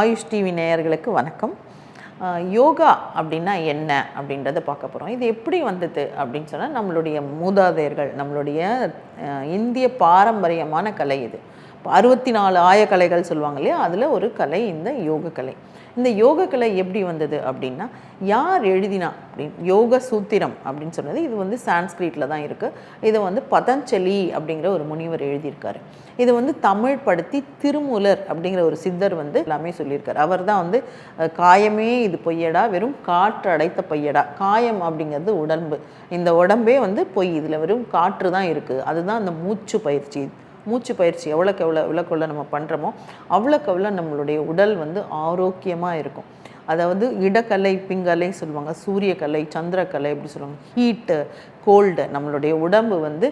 AYUSH TV நேயர்களுக்கு வணக்கம். யோகா அப்படின்னா என்ன அப்படின்றத பார்க்க போகிறோம் இது எப்படி வந்தது அப்படின்னு சொன்னால் நம்மளுடைய மூதாதையர்கள் நம்மளுடைய இந்திய பாரம்பரியமான கலை இது. அறுபத்தி நாலு ஆயக்கலைகள் சொல்லுவாங்க இல்லையா? அதில் ஒரு கலை இந்த யோக கலை இந்த யோக கலை எப்படி வந்தது அப்படின்னா யார் எழுதினா அப்படின்னு யோக சூத்திரம் அப்படின்னு சொன்னது இது வந்து சான்ஸ்கிரிட்டில் தான் இருக்குது இதை வந்து பதஞ்சலி அப்படிங்கிற ஒரு முனிவர் எழுதியிருக்காரு. இதை வந்து தமிழ் படுத்தி திருமூலர் அப்படிங்கிற ஒரு சித்தர் வந்து எல்லாமே சொல்லியிருக்காரு. அவர் தான் வந்து காயமே இது பொய்யடா வெறும் காற்று அடைத்த பொய்யடா. காயம் அப்படிங்கிறது உடம்பு. இந்த உடம்பே வந்து பொய். இதில் வெறும் காற்று தான் இருக்குது அதுதான் அந்த மூச்சு பயிற்சி. மூச்சு பயிற்சி எவ்வளோக்கு எவ்வளோ எவ்வளோக்குள்ள நம்ம பண்ணுறோமோ அவ்வளோக்கு எவ்வளோ நம்மளுடைய உடல் வந்து ஆரோக்கியமாக இருக்கும். அதாவது இடக்கலை பிங்கலை சொல்லுவாங்க. சூரியக்கலை சந்திரக்கலை அப்படி சொல்லுவாங்க. ஹீட்டு கோல்டு நம்மளுடைய உடம்பு வந்து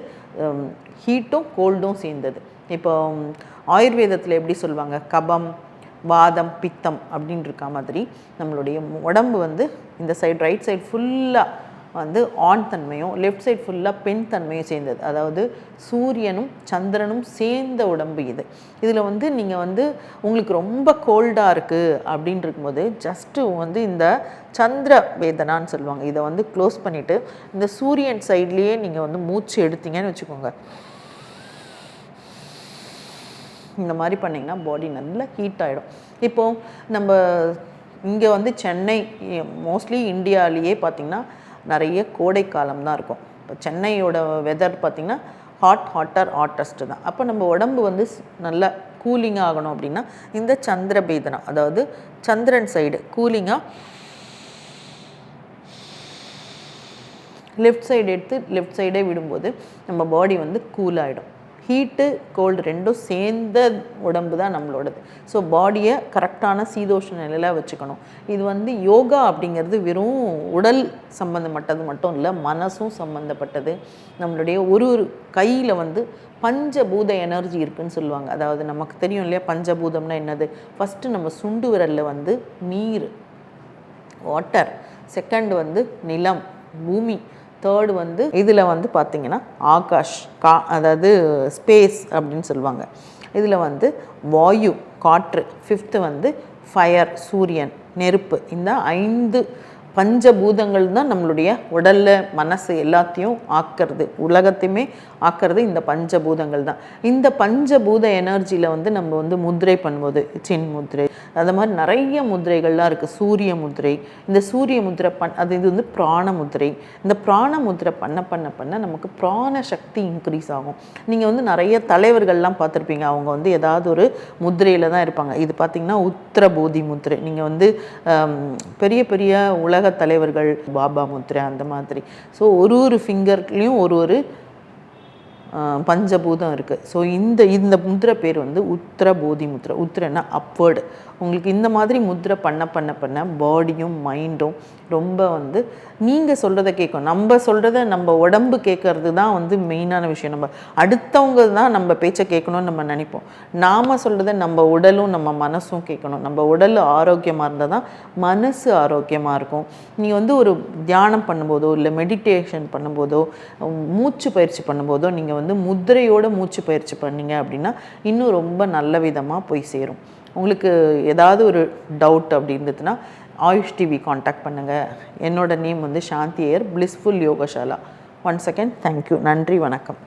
ஹீட்டும் கோல்டும் சேர்ந்தது. இப்போ ஆயுர்வேதத்தில் எப்படி சொல்லுவாங்க? கபம் வாதம் பித்தம் அப்படின்னு இருக்க மாதிரி நம்மளுடைய உடம்பு வந்து இந்த சைடு ரைட் சைடு ஃபுல்லாக வந்து ஆண் தன்மையும் லெஃப்ட் சைட் ஃபுல்லாக பெண் தன்மையும் சேர்ந்தது. அதாவது சூரியனும் சந்திரனும் சேர்ந்த உடம்பு இது. இதில் வந்து நீங்கள் வந்து உங்களுக்கு ரொம்ப கோல்டாக இருக்குது அப்படின்னு இருக்கும்போது ஜஸ்ட்டு வந்து இந்த சந்திர வேதனான்னு சொல்லுவாங்க. இதை வந்து க்ளோஸ் பண்ணிவிட்டு இந்த சூரியன் சைட்லேயே நீங்கள் வந்து மூச்சு எடுத்தீங்கன்னு வச்சுக்கோங்க. இந்த மாதிரி பண்ணிங்கன்னா பாடி நல்லா ஹீட் ஆகிடும் இப்போது நம்ம இங்கே வந்து சென்னை மோஸ்ட்லி இந்தியாவிலேயே பார்த்திங்கன்னா நிறைய கோடை காலம் தான் இருக்கும். இப்போ சென்னையோட வெதர் பார்த்திங்கன்னா ஹாட் ஹாட்டர் ஹாட்டஸ்ட்டு தான். அப்போ நம்ம உடம்பு வந்து நல்லா கூலிங் ஆகணும் அப்படின்னா இந்த சந்திர அதாவது சந்திரன் சைடு கூலிங்காக லெஃப்ட் சைடு எடுத்து லெஃப்ட் சைடே விடும்போது நம்ம பாடி வந்து கூல் ஆகிடும் ஹீட்டு கோல்டு ரெண்டும் சேர்ந்த உடம்பு தான் நம்மளோடது. ஸோ பாடியை கரெக்டான சீதோஷ நிலையில் வச்சுக்கணும். இது வந்து யோகா அப்படிங்கிறது வெறும் உடல் சம்மந்தப்பட்டது மட்டும் இல்லை மனசும் சம்மந்தப்பட்டது நம்மளுடைய ஒரு ஒரு கையில் வந்து பஞ்சபூத எனர்ஜி இருக்குன்னு சொல்லுவாங்க. அதாவது நமக்கு தெரியும் இல்லையா பஞ்சபூதம்னா என்னது? ஃபஸ்ட்டு நம்ம சுண்டு விரலில் வந்து நீர் வாட்டர் செகண்ட் வந்து நிலம் பூமி. தேர்டு வந்து இதில் வந்து பார்த்திங்கன்னா ஆகாஷ் கா அதாவது ஸ்பேஸ் அப்படின்னு சொல்லுவாங்க. இதில் வந்து வாயு காற்று. ஃபிஃப்த்து வந்து ஃபயர் சூரியன் நெருப்பு. இந்த ஐந்து பஞ்சபூதங்கள் தான் நம்மளுடைய உடலில் மனசு எல்லாத்தையும் ஆக்கிறது. உலகத்தையுமே ஆக்கிறது இந்த பஞ்சபூதங்கள் தான் இந்த பஞ்சபூத எனர்ஜியில் வந்து நம்ம வந்து முத்திரை பண்ணுவது சின் முதிரை அது மாதிரி நிறைய முதிரைகள்லாம் இருக்குது சூரிய முதிரை இந்த சூரிய முத்திரை பண் அது இது வந்து பிராண முதிரை. இந்த பிராண முதிரை பண்ண பண்ண பண்ண நமக்கு பிராண சக்தி இன்க்ரீஸ் ஆகும். நீங்கள் வந்து நிறைய தலைவர்கள்லாம் பார்த்துருப்பீங்க. அவங்க வந்து ஏதாவது ஒரு முத்திரையில் தான் இருப்பாங்க. இது பார்த்திங்கன்னா உத்திரபோதி முத்திரை நீங்கள் வந்து பெரிய பெரிய உலக தலைவர்கள் பாபா முத்ரா அந்த மாதிரி. ஸோ ஒரு ஒரு ஃபிங்கர்லேயும் ஒரு ஒரு பஞ்சபூதம் இருக்குது ஸோ இந்த இந்த முத்ரை பேர் வந்து உத்திர போதி முத்ரை. உத்திரன்னா அப்வேர்டு உங்களுக்கு இந்த மாதிரி முத்ரை பண்ண பண்ண பண்ண பாடியும் மைண்டும் ரொம்ப வந்து நீங்கள் சொல்கிறத கேட்கும். நம்ம சொல்கிறத நம்ம உடம்பு கேட்கறது தான் வந்து மெயினான விஷயம். நம்ம அடுத்தவங்க தான் நம்ம பேச்சை கேட்கணும்னு நம்ம நினைப்போம். நாம் சொல்கிறத நம்ம உடலும் நம்ம மனசும் கேட்கணும். நம்ம உடல் ஆரோக்கியமாக இருந்தால் தான் மனசு ஆரோக்கியமாக இருக்கும். நீ வந்து ஒரு தியானம் பண்ணும்போதோ இல்லை மெடிடேஷன் பண்ணும்போதோ மூச்சு பயிற்சி பண்ணும்போதோ நீங்கள் வந்து முதிரையோட மூச்சு பயிற்சி பண்ணீங்க அப்படின்னா இன்னும் ரொம்ப நல்ல விதமாக போய் சேரும். உங்களுக்கு ஏதாவது ஒரு டவுட் அப்படி இருந்ததுன்னா ஆயுஷ் டிவி காண்டாக்ட் பண்ணுங்கள் என்னோட நேம் வந்து Shanthi air blissful Yogashala one second thank you நன்றி வணக்கம்.